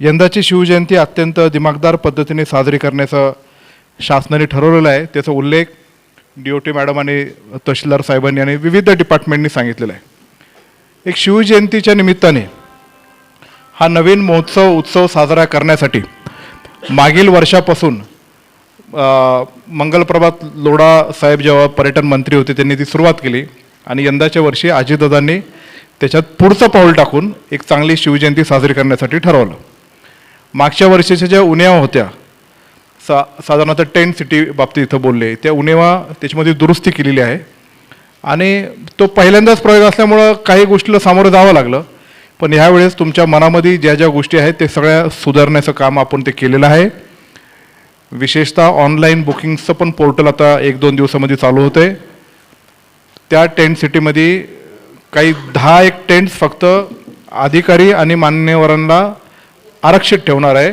यंदाची शिवजयंती अत्यंत दिमागदार पद्धतीने साजरी करण्याचं शासनाने ठरवलेलं आहे. त्याचा उल्लेख डी ओ टी मॅडम आणि तहसीलदार साहेबांनी आणि विविध डिपार्टमेंटनी सांगितलेला आहे. एक शिवजयंतीच्या निमित्ताने हा नवीन महोत्सव उत्सव साजरा करण्यासाठी मागील वर्षापासून मंगलप्रभात लोढा साहेब जेव्हा पर्यटन मंत्री होते त्यांनी ती सुरुवात केली आणि यंदाच्या वर्षी अजितदादांनी त्याच्यात पुढचं पाऊल टाकून एक चांगली शिवजयंती साजरी करण्यासाठी ठरवलं. मागच्या वर्षीच्या ज्या उन्यावा होत्या सा साधारणतः टेंट सिटी बाबतीत इथं बोलले त्या उन्हेवा त्याच्यामध्ये दुरुस्ती केलेली आहे. आणि तो पहिल्यांदाच प्रयोग असल्यामुळं काही गोष्टीला सामोरं जावं लागलं. पण ह्यावेळेस तुमच्या मनामध्ये ज्या ज्या गोष्टी आहेत ते सगळ्या सुधारण्याचं काम आपण ते केलेलं आहे. विशेषतः ऑनलाईन बुकिंगचं पण पोर्टल आता एक दोन दिवसामध्ये चालू होतं आहे त्या टेंट सिटीमध्ये काही दहा एक टेंट्स फक्त अधिकारी आणि मान्यवरांना आरक्षित ठेवणार आहे.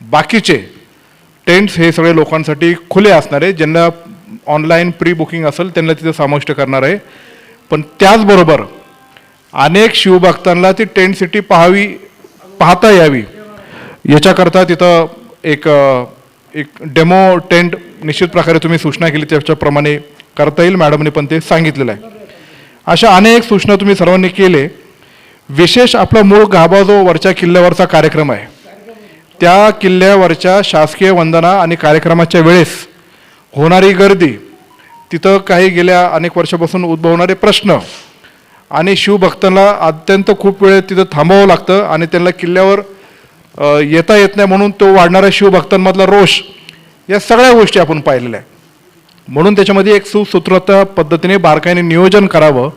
बाकीचे टेंट्स हे सगळे लोकांसाठी खुले असणार आहे. ज्यांना ऑनलाईन प्री बुकिंग असेल त्यांना तिथे समाविष्ट करणार आहे. पण त्याचबरोबर अनेक शिवभक्तांना ती टेंट सिटी पाहावी पाहता यावी. याच्याकरता तिथं एक एक डेमो टेंट निश्चित प्रकारे तुम्ही सूचना केली त्याच्याप्रमाणे करता येईल. मॅडमने पण ते सांगितलेलं आहे. अशा अनेक सूचना तुम्ही सर्वांनी केले. विशेष आपला मूळ गाभा जो वरच्या किल्ल्यावरचा कार्यक्रम आहे त्या किल्ल्यावरच्या शासकीय वंदना आणि कार्यक्रमाच्या वेळेस होणारी गर्दी तिथं काही गेल्या अनेक वर्षापासून उद्भवणारे प्रश्न आणि शिवभक्तांना अत्यंत खूप वेळ तिथं थांबावं लागतं आणि त्यांना किल्ल्यावर येता येत नाही म्हणून तो वाढणाऱ्या शिवभक्तांमधला रोष या सगळ्या गोष्टी आपण पाहिलेल्या आहेत. म्हणून त्याच्यामध्ये एक सुसूत्रता पद्धतीने बारकाईने नियोजन करावं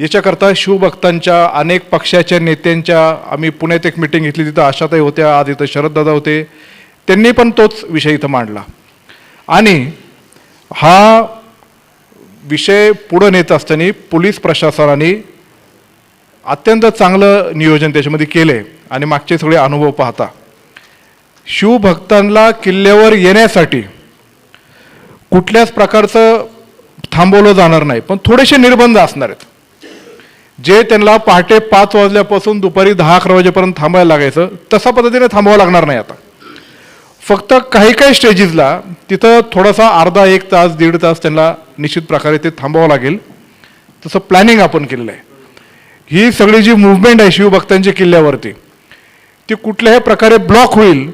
याच्याकरता शिवभक्तांच्या अनेक पक्षाच्या नेत्यांच्या आम्ही पुण्यात एक मिटिंग घेतली तिथं आशाताई होत्या आज इथं शरददादा होते. त्यांनी पण तोच विषय इथं मांडला. आणि हा विषय पुढं नेत असताना पोलीस प्रशासनाने अत्यंत चांगलं नियोजन त्याच्यामध्ये केले आणि मागचे सगळे अनुभव पाहता. शिवभक्तांना किल्ल्यावर येण्यासाठी कुठल्याच प्रकारचं थांबवलं जाणार नाही पण थोडेसे निर्बंध असणार आहेत. जे त्यांना पहाटे पाच वाजल्यापासून दुपारी दहा अकरा वाजेपर्यंत थांबायला लागायचं तसा पद्धतीने थांबावं लागणार नाही आता. फक्त काही काही स्टेजेसला तिथं थोडासा अर्धा एक तास दीड तास त्यांना निश्चित प्रकारे ते थांबावं लागेल. तसं प्लॅनिंग आपण केलेलं आहे. ही सगळी जी मुवमेंट आहे शिवभक्तांच्या किल्ल्यावरती ती कुठल्याही प्रकारे ब्लॉक होईल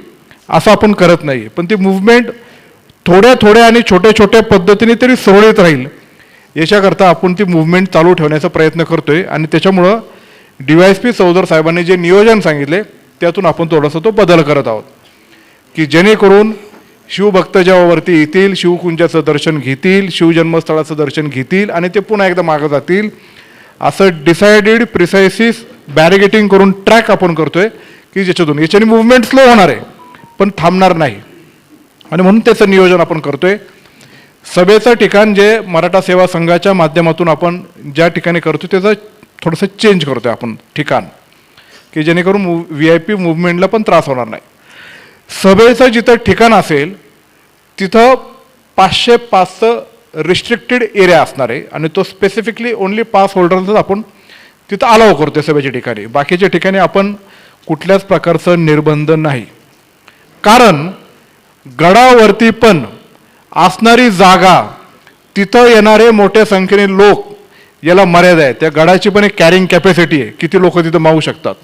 असं आपण करत नाही पण ती मुवमेंट थोड्या थोड्या आणि छोट्या छोट्या पद्धतीने तरी सुरळीत राहील. याच्याकरता आपण ती मुवमेंट चालू ठेवण्याचा प्रयत्न करतो आहे आणि त्याच्यामुळं D Y S P Chaudhar साहेबांनी जे नियोजन सांगितले त्यातून आपण थोडासा तो बदल करत आहोत. की जेणेकरून शिवभक्त जेव्हा येतील शिवकुंजाचं दर्शन घेतील शिवजन्मस्थळाचं दर्शन घेतील आणि ते पुन्हा एकदा मागं जातील. असं डिसायडेड प्रिसायसिस बॅरिगेटिंग करून ट्रॅक आपण करतो आहे की ज्याच्यातून याच्याने मुवमेंट स्लो होणार आहे पण थांबणार नाही. आणि म्हणून त्याचं नियोजन आपण करतो आहे सभेचं ठिकाण जे मराठा सेवा संघाच्या माध्यमातून आपण ज्या ठिकाणी करतो त्याचं थोडंसं चेंज करतो आपण ठिकाण. की जेणेकरून मु व्ही आय पी मुवमेंटला पण त्रास होणार नाही. सभेचं जिथं ठिकाण असेल तिथं पाचशे पाचचं रिस्ट्रिक्टेड एरिया असणार आहे आणि तो स्पेसिफिकली ओन्ली पास होल्डरचाच आपण तिथं अलाव करतो सभेच्या ठिकाणी. बाकीच्या ठिकाणी आपण कुठल्याच प्रकारचं निर्बंध नाही. कारण गडावरती पण असणारी जागा तिथं येणारे मोठ्या संख्येने लोक याला मर्यादा आहे. त्या गडाची पण एक कॅरिंग कॅपॅसिटी आहे. किती लोक तिथं मावू शकतात?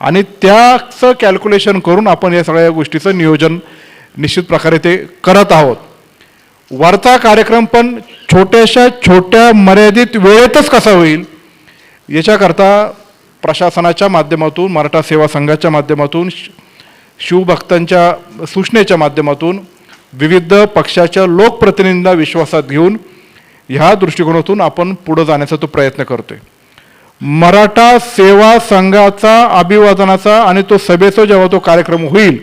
आणि त्याचं कॅल्क्युलेशन करून आपण या सगळ्या गोष्टीचं नियोजन निश्चित प्रकारे ते करत आहोत. वरचा कार्यक्रम पण छोट्याशा छोट्या मर्यादित वेळेतच कसा होईल याच्याकरता प्रशासनाच्या माध्यमातून मराठा सेवा संघाच्या माध्यमातून श- शिवभक्तांच्या सूचनेच्या माध्यमातून विविध पक्षाच्या लोकप्रतिनिधींना विश्वासात घेऊन ह्या दृष्टिकोनातून आपण पुढं जाण्याचा तो प्रयत्न करतोय. मराठा सेवा संघाचा अभिवादनाचा आणि तो सभेचा जेव्हा तो कार्यक्रम होईल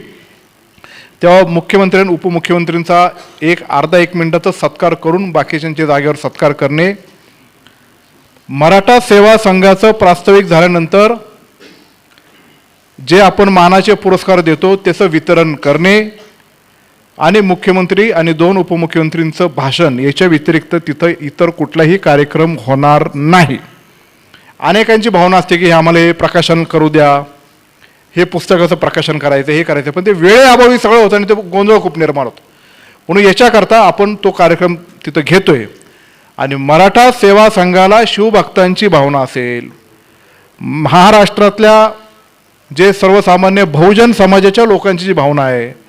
तेव्हा मुख्यमंत्री आणि उपमुख्यमंत्र्यांचा एक अर्धा एक मिनिटाचा सत्कार करून बाकीच्यांच्या जागेवर सत्कार करणे मराठा सेवा संघाचं प्रास्ताविक झाल्यानंतर जे आपण मानाचे पुरस्कार देतो त्याचं वितरण करणे आणि मुख्यमंत्री आणि दोन उपमुख्यमंत्रींचं भाषण याच्या व्यतिरिक्त तिथं इतर कुठलाही कार्यक्रम होणार नाही. अनेकांची भावना असते की हे आम्हाला हे प्रकाशन करू द्या हे पुस्तकाचं प्रकाशन करायचं हे करायचं पण ते वेळेअभावी सगळं होतं आणि ते गोंधळ खूप निर्माण होतो. म्हणून याच्याकरता आपण तो कार्यक्रम तिथं घेतोय. आणि मराठा सेवा संघाला शिवभक्तांची भावना असेल. महाराष्ट्रातल्या जे सर्वसामान्य बहुजन समाजाच्या लोकांची जी भावना आहे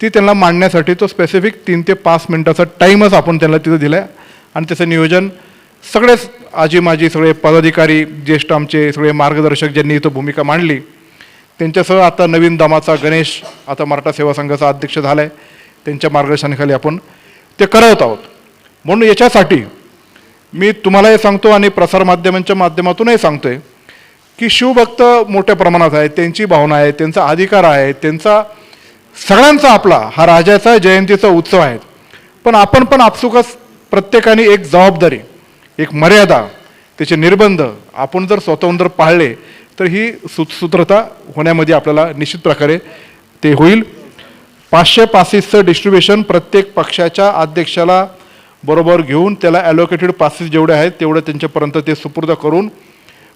ती त्यांना मांडण्यासाठी तो स्पेसिफिक तीन ते पाच मिनटाचा टाईमच आपण त्यांना तिथं दिला आहे आणि त्याचं नियोजन सगळेच आजी माजी सगळे पदाधिकारी ज्येष्ठ आमचे सगळे मार्गदर्शक ज्यांनी इथं भूमिका मांडली त्यांच्यासह आता नवीन दामाचा गणेश आता मराठा सेवा संघाचा अध्यक्ष झाला आहे त्यांच्या मार्गदर्शनाखाली आपण ते करत आहोत. म्हणून याच्यासाठी मी तुम्हालाही सांगतो आणि प्रसारमाध्यमांच्या माध्यमातूनही सांगतोय की शिवभक्त मोठ्या प्रमाणात आहेत त्यांची भावना आहे त्यांचा अधिकार आहे त्यांचा सगळ्यांचा आपला हा राजाचा जयंतीचा उत्सव आहे. पण आपण पण आपसुकच प्रत्येकाने एक जबाबदारी एक मर्यादा त्याचे निर्बंध आपण जर स्वतंत्र पाळले तर ही सुसूत्रता होण्यामध्ये आपल्याला निश्चित प्रकारे ते होईल. पाचशे पासेसचं डिस्ट्रीब्युशन प्रत्येक पक्षाच्या अध्यक्षाला बरोबर घेऊन त्याला ॲलोकेटेड पासेस जेवढे आहेत तेवढे त्यांच्यापर्यंत ते सुपूर्द करून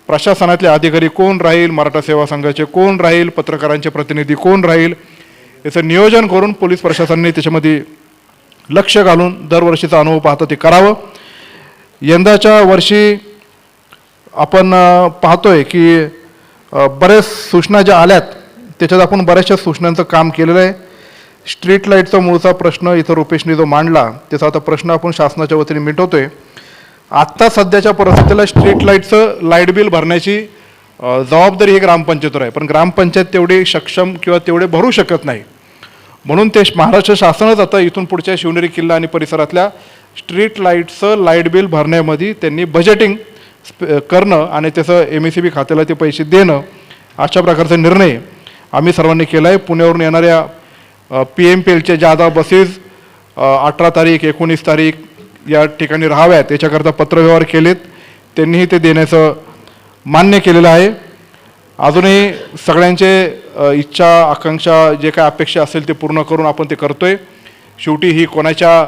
प्रशासनातले अधिकारी कोण राहील मराठा सेवा संघाचे कोण राहील पत्रकारांचे प्रतिनिधी कोण राहील याचं नियोजन करून पोलीस प्रशासनाने त्याच्यामध्ये लक्ष घालून दरवर्षीचा अनुभव पाहतो ते करावं. यंदाच्या वर्षी आपण पाहतो पाहतोय की बऱ्याच सूचना ज्या आल्यात त्याच्यात आपण बऱ्याचशा सूचनांचं काम केलेलं आहे. स्ट्रीट लाईटचा मूळचा प्रश्न इथं रुपेशने जो मांडला त्याचा आता प्रश्न आपण शासनाच्या वतीने मिटवतोय. आत्ता सध्याच्या परिस्थितीला स्ट्रीट लाईटचं लाइट बिल भरण्याची जबाबदारी ही ग्रामपंचायतीवर आहे. पण ग्रामपंचायत तेवढी सक्षम किंवा तेवढे भरू शकत नाही. म्हणून ते महाराष्ट्र शासनच आता इथून पुढच्या शिवनेरी किल्ला आणि परिसरातल्या स्ट्रीट लाईटचं लाइट बिल भरण्यामध्ये त्यांनी बजेटिंग करणं आणि त्याचं एम एस सी बी खात्याला ते पैसे देणं अशा प्रकारचा निर्णय आम्ही सर्वांनी केला आहे पुण्यावरून येणाऱ्या पी एम पी एलच्या ज्यादा बसेस अठरा तारीख एकोणीस तारीख या ठिकाणी राहाव्यात. याच्याकरता पत्रव्यवहार केलेत. त्यांनीही ते देण्याचं मान्य केलेलं आहे. अजूनही सगळ्यांचे इच्छा आकांक्षा जे काय अपेक्षा असेल ते पूर्ण करून आपण ते करतो आहे शेवटी ही कोणाच्या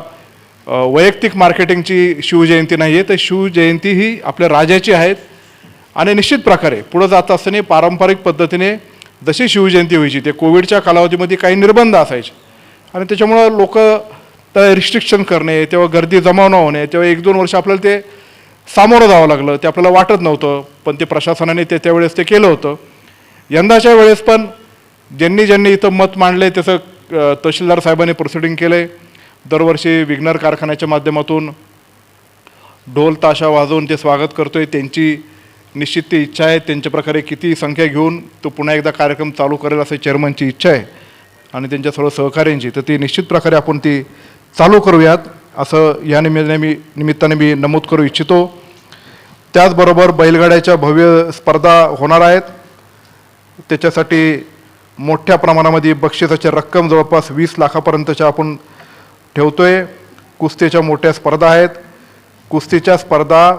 वैयक्तिक मार्केटिंगची शिवजयंती नाही आहे तर शिवजयंती ही आपल्या राजाची आहेत. आणि निश्चित प्रकारे पुढं जात असताना पारंपरिक पद्धतीने जशी शिवजयंती व्हायची ते कोविडच्या कालावधीमध्ये काही निर्बंध असायचे. आणि त्याच्यामुळं लोक रिस्ट्रिक्शन करणे तेव्हा गर्दी जमा न होणे तेव्हा एक दोन वर्ष आपल्याला ते सामोरं जावं लागलं. ते आपल्याला वाटत नव्हतं पण ते प्रशासनाने ते त्यावेळेस ते केलं होतं. यंदाच्या वेळेस पण ज्यांनी ज्यांनी इथं मत मांडले त्याचं तहसीलदार साहेबांनी प्रोसिडिंग केलं आहे दरवर्षी विघ्नर कारखान्याच्या माध्यमातून ढोल ताशा वाजवून ते स्वागत करतो आहे त्यांची निश्चित ती इच्छा आहे. त्यांच्या प्रकारे किती संख्या घेऊन तो पुन्हा एकदा कार्यक्रम चालू करेल असं चेअरमनची इच्छा आहे. आणि त्यांच्या सर्व सहकार्यांची तर ती निश्चित प्रकारे आपण ती चालू करूयात. असं या निमित्ताने मी निमित्ताने मी नमूद करू इच्छितो. त्याचबरोबर बैलगाड्याच्या भव्य स्पर्धा होणार आहेत. त्याच्यासाठी मोठ्या प्रमाणामध्ये बक्षिसाची रक्कम जवळपास वीस लाखापर्यंतच्या आपण ठेवतो आहे कुस्तीच्या मोठ्या स्पर्धा आहेत. कुस्तीच्या स्पर्धा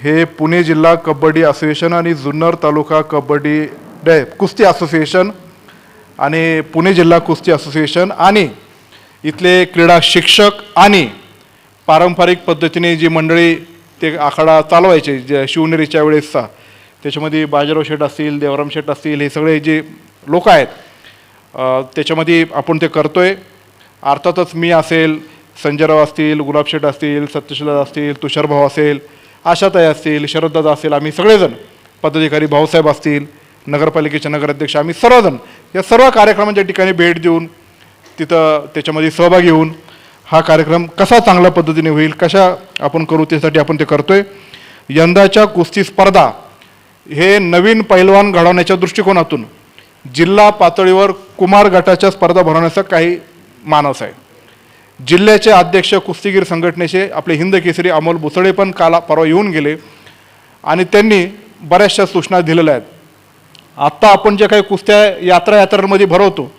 हे पुणे जिल्हा कबड्डी असोसिएशन आणि जुन्नर तालुका कबड्डी डे कुस्ती असोसिएशन आणि पुणे जिल्हा कुस्ती असोसिएशन आणि इथले क्रीडा शिक्षक आणि पारंपरिक पद्धतीने जी मंडळी ते आखाडा चालवायचे जे शिवनेरीच्या वेळेसचा त्याच्यामध्ये बाजीराव शेठ असतील देवराम शेठ असतील हे सगळे जे लोक आहेत त्याच्यामध्ये आपण ते करतो आहे अर्थातच मी असेल संजयराव असतील गुलाब शेठ असतील सत्यशीलदा असतील तुषारभाऊ असेल आशाताई असतील शरददादा असेल आम्ही सगळेजण पदाधिकारी भाऊसाहेब असतील नगरपालिकेचे नगराध्यक्ष आम्ही सर्वजण या सर्व कार्यक्रमांच्या ठिकाणी भेट देऊन तिथं त्याच्यामध्ये सहभागी होऊन हा कार्यक्रम कसा चांगल्या पद्धतीने होईल कशा आपण करू त्यासाठी आपण ते करतोय. यंदाच्या कुस्ती स्पर्धा हे नवीन पैलवान घडवण्याच्या दृष्टिकोनातून जिल्हा पातळीवर कुमार गटाच्या स्पर्धा भरवण्याचा काही मानस आहे. जिल्ह्याचे अध्यक्ष कुस्तीगीर संघटनेचे आपले हिंद केसरी अमोल बुसळे पण काला परवा येऊन गेले आणि त्यांनी बऱ्याचशा सूचना दिलेल्या आहेत. आत्ता आपण ज्या काही कुस्त्या यात्रा यात्रांमध्ये भरवतो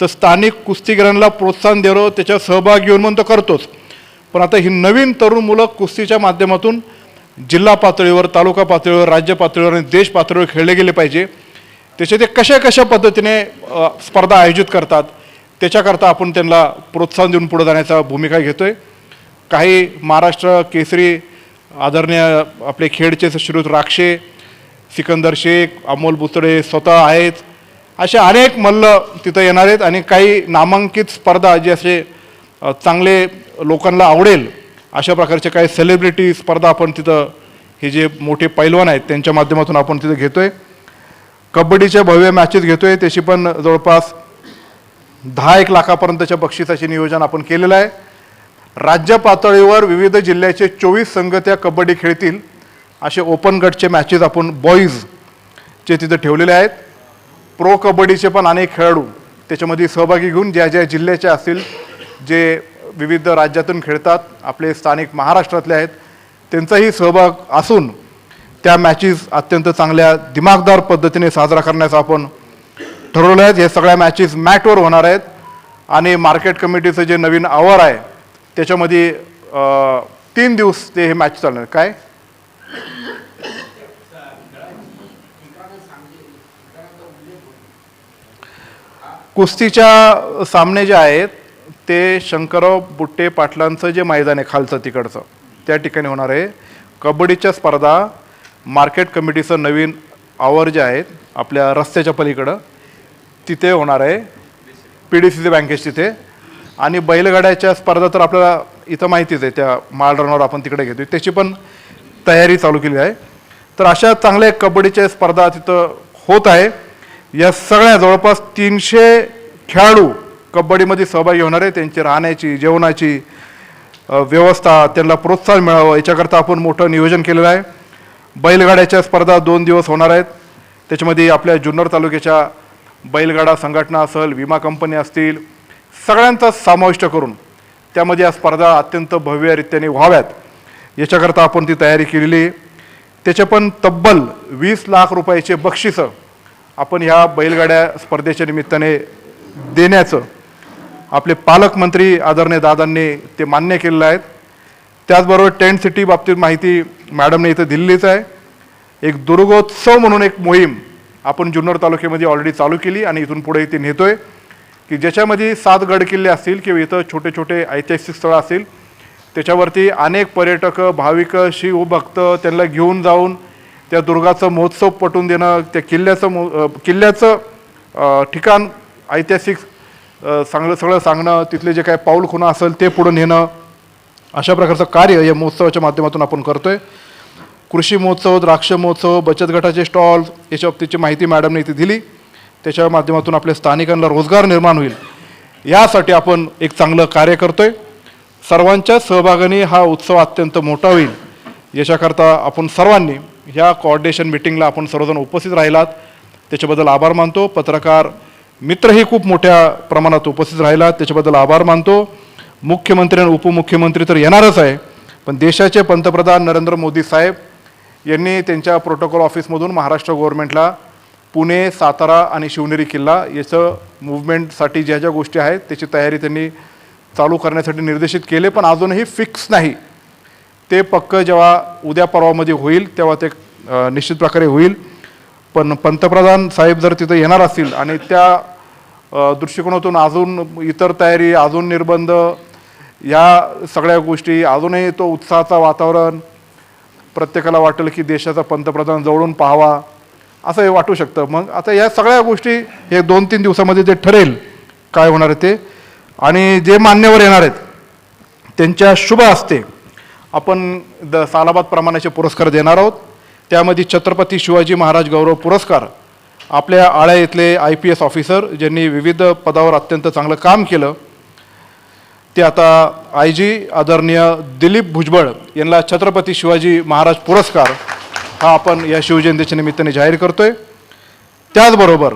तर स्थानिक कुस्तीगिरांना प्रोत्साहन देणं त्याच्यात सहभाग घेऊन म्हणून तो करतोच. पण आता ही नवीन तरुण मुलं कुस्तीच्या माध्यमातून जिल्हा पातळीवर तालुका पातळीवर राज्य पातळीवर आणि देश पातळीवर खेळले गेले पाहिजे. त्याचे ते कशा कशा पद्धतीने स्पर्धा आयोजित करतात त्याच्याकरता आपण त्यांना प्रोत्साहन देऊन पुढे जाण्याचा भूमिका घेतो आहे काही महाराष्ट्र केसरी आदरणीय आपले खेडचे श्रीयुत राक्षे सिकंदर शेख अमोल बुतडे स्वतः आहेत. असे अनेक मल्ल तिथं येणार आहेत आणि काही नामांकित स्पर्धा जे असे चांगले लोकांना आवडेल अशा प्रकारचे काही सेलिब्रिटी स्पर्धा आपण तिथं हे जे मोठे पैलवान आहेत त्यांच्या माध्यमातून आपण तिथं घेतो आहे कबड्डीच्या भव्य मॅचेस घेतो आहे त्याची पण जवळपास दहा एक लाखापर्यंतच्या बक्षिसाचे नियोजन आपण केलेलं आहे. राज्य पातळीवर विविध जिल्ह्याचे चोवीस संघ त्या कबड्डी खेळतील असे ओपन गटचे मॅचेस आपण बॉईजचे तिथं ठेवलेले आहेत. प्रो कबड्डीचे पण अनेक खेळाडू त्याच्यामध्ये सहभागी घेऊन ज्या ज्या जिल्ह्याचे असतील जे विविध राज्यातून खेळतात आपले स्थानिक महाराष्ट्रातले आहेत त्यांचाही सहभाग असून त्या मॅचेस अत्यंत चांगल्या दिमागदार पद्धतीने साजरा करण्याचा आपण ठरवलं आहेत हे सगळ्या मॅचेस मॅटवर होणार आहेत. आणि मार्केट कमिटीचं जे नवीन आवर आहे त्याच्यामध्ये तीन दिवस ते हे मॅच चालणार. काय? कुस्तीच्या सामने जे आहेत ते शंकरराव बुट्टे पाटलांचं जे मैदान आहे खालचं तिकडचं त्या ठिकाणी होणार आहे. कबड्डीच्या स्पर्धा मार्केट कमिटीचं नवीन आवर जे आहेत आपल्या रस्त्याच्या पलीकडं तिथे होणार आहे. पी डी सी सी बँकेच तिथे. आणि बैलगाड्याच्या स्पर्धा तर आपल्याला इथं माहितीच आहे त्या मालरणावर आपण तिकडे घेतो त्याची पण तयारी चालू केली आहे. तर अशा चांगल्या कबड्डीच्या स्पर्धा तिथं होत आहे. या सगळ्या जवळपास तीनशे खेळाडू कबड्डीमध्ये सहभागी होणार आहे त्यांची राहण्याची जेवणाची व्यवस्था त्यांना प्रोत्साहन मिळावं याच्याकरता आपण मोठं नियोजन केलेलं आहे. बैलगाड्याच्या स्पर्धा दोन दिवस होणार आहेत. त्याच्यामध्ये आपल्या जुन्नर तालुक्याच्या बैलगाडा संघटना असेल विमा कंपनी असतील सगळ्यांचा समाविष्ट करून त्यामध्ये या स्पर्धा अत्यंत भव्यरित्याने व्हाव्यात. याच्याकरता आपण ती तयारी केलेली त्याचे पण तब्बल वीस लाख रुपयाचे बक्षिसं आपण ह्या बैलगाड्या स्पर्धेच्या निमित्ताने देण्याचं आपले पालकमंत्री आदरणीय दादांनी ते मान्य केलेलं आहे. त्याचबरोबर टेंट सिटी बाबतीत माहिती मॅडमने इथं दिल्लीच आहे. एक दुर्गोत्सव म्हणून एक मोहीम आपण जुन्नर तालुक्यामध्ये ऑलरेडी चालू केली आणि इथून पुढे इथे आहे की ज्याच्यामध्ये सात गड किल्ले असतील किंवा इथं छोटे छोटे ऐतिहासिक स्थळं असतील त्याच्यावरती अनेक पर्यटक भाविक शिवभक्त त्यांना घेऊन जाऊन त्या दुर्गाचं महोत्सव पटवून देणं त्या किल्ल्याचं मो किल्ल्याचं ठिकाण ऐतिहासिक चांगलं सगळं सांगणं तिथले जे काही पाऊल खुणा असेल ते पुढं नेणं अशा प्रकारचं कार्य या महोत्सवाच्या माध्यमातून आपण करतो आहे कृषी महोत्सव द्राक्ष महोत्सव बचत गटाचे स्टॉल याच्या बाबतीची माहिती मॅडमने इथे दिली. त्याच्या माध्यमातून आपल्या स्थानिकांना रोजगार निर्माण होईल. यासाठी आपण एक चांगलं कार्य करतोय. सर्वांच्या सहभागाने हा उत्सव अत्यंत मोठा होईल. याच्याकरता आपण सर्वांनी ह्या कॉर्डिनेशन मिटिंगला आपण सर्वजण उपस्थित राहिलात. त्याच्याबद्दल आभार मानतो. पत्रकार मित्रही खूप मोठ्या प्रमाणात उपस्थित राहिलात. त्याच्याबद्दल आभार मानतो. मुख्यमंत्री आणि उपमुख्यमंत्री तर येणारच आहे. पण देशाचे पंतप्रधान नरेंद्र मोदी साहेब यांनी त्यांच्या प्रोटोकॉल ऑफिसमधून महाराष्ट्र गव्हर्नमेंटला पुणे सातारा आणि शिवनेरी किल्ला याचं मुवमेंटसाठी ज्या ज्या गोष्टी आहेत त्याची तयारी त्यांनी चालू करण्यासाठी निर्देशित केले. पण अजूनही फिक्स नाही. ते पक्क जेव्हा उद्या परवामध्ये होईल तेव्हा ते निश्चित प्रकारे होईल. पण पंतप्रधान साहेब जर तिथं येणार असतील आणि त्या दृष्टिकोनातून अजून इतर तयारी अजून निर्बंध या सगळ्या गोष्टी अजूनही तो उत्साहाचा वातावरण प्रत्येकाला वाटेल की देशाचा पंतप्रधान जवळून पाहावा असं हे वाटू शकतं. मग आता या सगळ्या गोष्टी हे दोन तीन दिवसामध्ये जे ठरेल काय होणार आहे ते आणि जे मान्यवर येणार आहेत त्यांच्या शुभ असते आपण द सालाबाद प्रमाणाचे पुरस्कार देणार आहोत. त्यामध्ये छत्रपती शिवाजी महाराज गौरव पुरस्कार आपल्या आळ्या इथले आय पी एस ऑफिसर ज्यांनी विविध पदावर अत्यंत चांगलं काम केलं. ते आता आय जी आदरणीय दिलीप भुजबळ यांना छत्रपती शिवाजी महाराज पुरस्कार हा आपण या शिवजयंतीच्या निमित्ताने जाहीर करतोय. त्याचबरोबर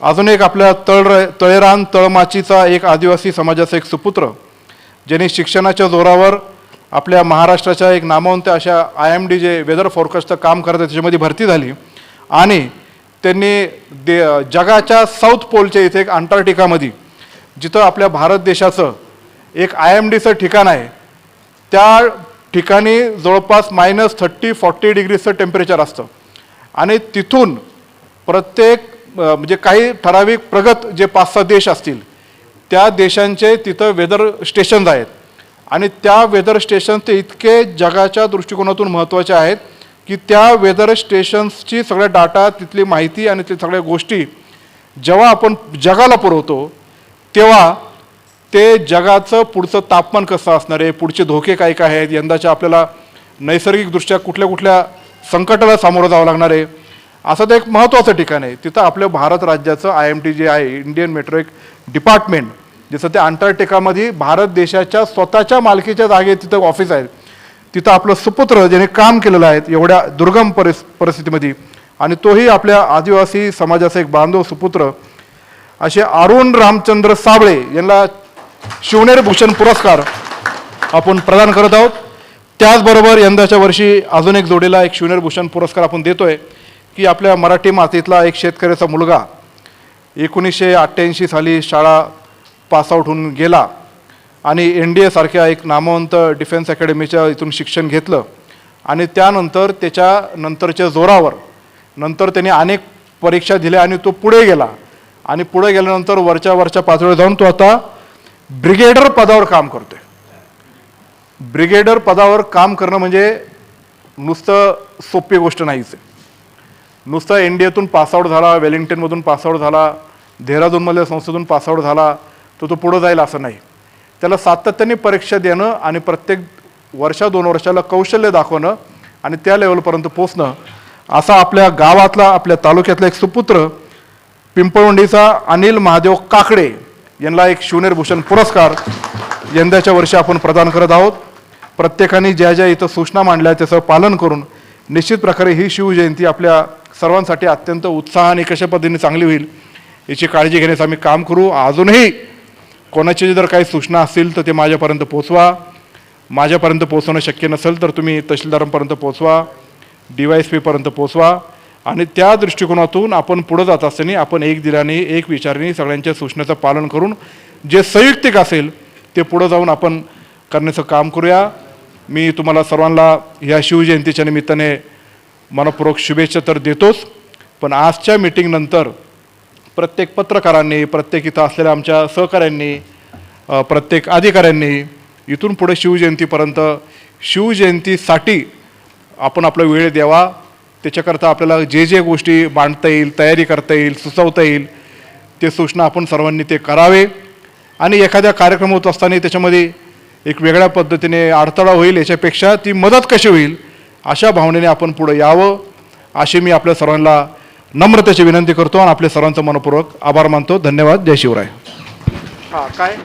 अजून एक आपल्या तळ तळेरान तळमाचीचा एक आदिवासी समाजाचा एक सुपुत्र ज्यांनी शिक्षणाच्या जोरावर आपल्या महाराष्ट्राच्या एक नामवंत अशा आय एम डी जे वेदर फोरकास्टचं काम करत आहे त्याच्यामध्ये भरती झाली. आणि त्यांनी दे जगाच्या साऊथ पोलच्या इथे एक अंटार्क्टिकामध्ये जिथं आपल्या भारत देशाचं एक आय एम डीचं ठिकाण आहे त्या ठिकाणी जवळपास मायनस थर्टी फॉर्टी डिग्रीचं टेम्परेचर असतं. आणि तिथून प्रत्येक म्हणजे काही ठराविक प्रगत जे पाच सहा देश असतील त्या देशांचे तिथं वेदर स्टेशन्स आहेत. आणि त्या वेदर स्टेशन्स ते इतके जगाच्या दृष्टिकोनातून महत्त्वाचे आहेत की त्या वेदर स्टेशन्सची सगळ्या डाटा तिथली माहिती आणि ते सगळ्या गोष्टी जेव्हा आपण जगाला पुरवतो तेव्हा ते जगाचं पुढचं तापमान कसं असणार आहे पुढचे धोके काय काय आहेत यंदाच्या आपल्याला नैसर्गिकदृष्ट्या कुठल्या कुठल्या संकटाला सामोरं जावं लागणार आहे असं ते एक महत्त्वाचं ठिकाण आहे. तिथं आपल्या भारत राज्याचं आय एम टी जे आहे इंडियन मेट्रो एक डिपार्टमेंट जसं त्या अंटार्क्टिकामध्ये भारत देशाच्या स्वतःच्या मालकीच्या जागेत तिथं ऑफिस आहे. तिथं आपलं सुपुत्र ज्याने काम केलेलं आहे एवढ्या दुर्गम परिस परिस्थितीमध्ये. आणि तोही आपल्या आदिवासी समाजाचा एक बांधव सुपुत्र. असे अरुण रामचंद्र साबळे यांना शिवनेर भूषण पुरस्कार आपण प्रदान करत आहोत. त्याचबरोबर यंदाच्या वर्षी अजून एक जोडीला एक शिवनेर भूषण पुरस्कार आपण देतोय की आपल्या मराठी मातीतला एक शेतकऱ्याचा मुलगा. एकोणीसशे अठ्ठ्याऐंशी साली शाळा पासआउट होऊन गेला आणि एन डी एसारख्या एक नामवंत डिफेन्स अकॅडमीच्या इथून शिक्षण घेतलं. आणि त्यानंतर त्याच्या नंतरच्या जोरावर नंतर त्याने अनेक परीक्षा दिल्या आणि तो पुढे गेला. आणि पुढे गेल्यानंतर वरच्या वरच्या पातळीवर जाऊन तो आता ब्रिगेडर पदावर काम करतोय. ब्रिगेडर पदावर काम करणं म्हणजे नुसतं सोपी गोष्ट नाहीच आहे. नुसतं एन डी एतून पासआउट झाला वेलिंग्टनमधून पासआउट झाला देहरादूनमधल्या संस्थेतून पासआउट झाला तर तो पुढं जाईल असं नाही. त्याला सातत्याने परीक्षा देणं आणि प्रत्येक वर्षा दोन वर्षाला कौशल्य दाखवणं आणि त्या लेवलपर्यंत पोचणं असा आपल्या गावातला आपल्या तालुक्यातला एक सुपुत्र पिंपळवंडीचा अनिल महादेव काकडे यांना एक शिवनेरभूषण पुरस्कार यंदाच्या वर्षी आपण प्रदान करत आहोत. प्रत्येकाने ज्या ज्या इथं सूचना मांडल्या त्याचं पालन करून निश्चित प्रकारे ही शिवजयंती आपल्या सर्वांसाठी अत्यंत उत्साहाने कशा पद्धतीने चांगली होईल याची काळजी घेण्याचं आम्ही काम करू. अजूनही कोणाची जर काही सूचना असतील तर ते माझ्यापर्यंत पोचवा. माझ्यापर्यंत पोचवणं शक्य नसेल तर तुम्ही तहसीलदारांपर्यंत पोचवा डी वाय एस पीपर्यंत पोचवा. आणि त्या दृष्टिकोनातून आपण पुढं जात असताना आपण एक दिलाने एक विचाराने सगळ्यांच्या सूचनेचं पालन करून जे संयुक्तिक असेल ते पुढं जाऊन आपण करण्याचं काम करूया. मी तुम्हाला सर्वांना या शिवजयंतीच्या निमित्ताने मनपूर्वक शुभेच्छा तर देतोच. पण आजच्या मीटिंगनंतर प्रत्येक पत्रकारांनी प्रत्येक इथं असलेल्या आमच्या सहकाऱ्यांनी प्रत्येक अधिकाऱ्यांनी इथून पुढे शिवजयंतीपर्यंत शिवजयंतीसाठी आपण आपला वेळ द्यावा. त्याच्याकरता आपल्याला जे जे गोष्टी मांडता येईल तयारी करता येईल सुचवता येईल ते सूचना आपण सर्वांनी ते करावे. आणि एखाद्या कार्यक्रम होत असताना त्याच्यामध्ये एक वेगळ्या पद्धतीने अडथळा होईल याच्यापेक्षा ती मदत कशी होईल अशा भावनेने आपण पुढे यावं. अशी मी आपल्या सर्वांना नम्रतेची विनंती करतो आणि आपल्या सर्वांचं मनपूर्वक आभार मानतो. धन्यवाद. जय शिवराय. हां काय?